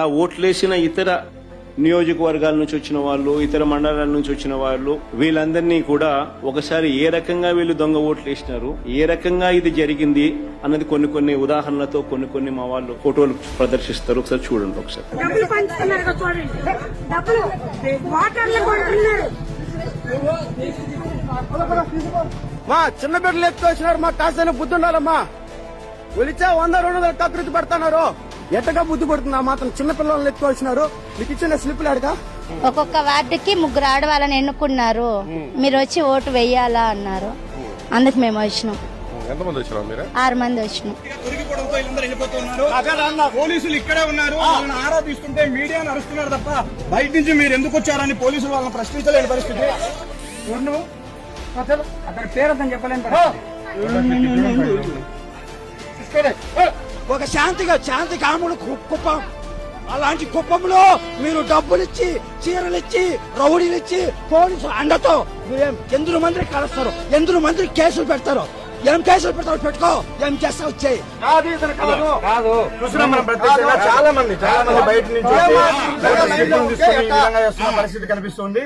ఆ ఓట్లేసిన ఇతర నియోజకవర్గాల నుంచి వచ్చిన వాళ్ళు ఇతర మండలాల నుంచి వచ్చిన వాళ్ళు వీళ్ళందరినీ కూడా ఒకసారి ఏ రకంగా వీళ్ళు దొంగ ఓట్లు వేసినారు ఏ రకంగా ఇది జరిగింది అన్నది కొన్ని కొన్ని ఉదాహరణలతో కొన్ని కొన్ని మా వాళ్ళు ఫోటోలు ప్రదర్శిస్తారు. ఒకసారి చూడండి ఒకసారి. మా చిన్న బిడ్డలు ఎత్తుకొచ్చినారు మా కాసిన బుద్ధి ఉండాలమ్మా. ఒలిచా వంద రెండు వందల కకృతి పెడుతున్నారు ఎట్టగా బుద్ధి పడుతుంది ఆ మాత్రం చిన్న పిల్లల్ని ఎత్తుకొచ్చినారు మీకు ఇచ్చిన స్లిప్లు అడగా ఒక్కొక్క వార్డుకి ముగ్గురు ఆడవాళ్ళని ఎన్నుకున్నారు. మీరు వచ్చి ఓటు వెయ్యాలా అన్నారు. అందుకు మేము వచ్చినాం. ఎంతమంది వచ్చినారు మీరు? ఆరు మంది వచ్చినాం. పోలీసులు ఇక్కడే ఉన్నారు. వాళ్ళని ఆరాధిస్తుంటే మీడియా నడుస్తున్నారు తప్ప బయట నుంచి మీరు ఎందుకు వచ్చారని పోలీసులు వాళ్ళని ప్రశ్నించలేని పరిస్థితి. అతని పేరు అతను చెప్పలేని పరిస్థితి. ఒక శాంతిగా శాంతి కాముడు కు- కుప్పం. అలాంటి కుప్పంలో మీరు డబ్బులు ఇచ్చి చీరలు ఇచ్చి రౌడీలు ఇచ్చి పోలీసు అండతో మీరేం ఎందుకు మంది కలుస్తారు ఎందుకు మంది కేసులు పెడతారు. ఏం కేసులు పెడతారు పెట్టుకో ఏం చేస్తావు చేయి కాదు. ఇతను కాదు. కాదు. చూస్తున్నాం మనం ప్రత్యక్షంగా చాలా మంది చాలా మంది బయట నుంచి పరిస్థితి కనిపిస్తుంది?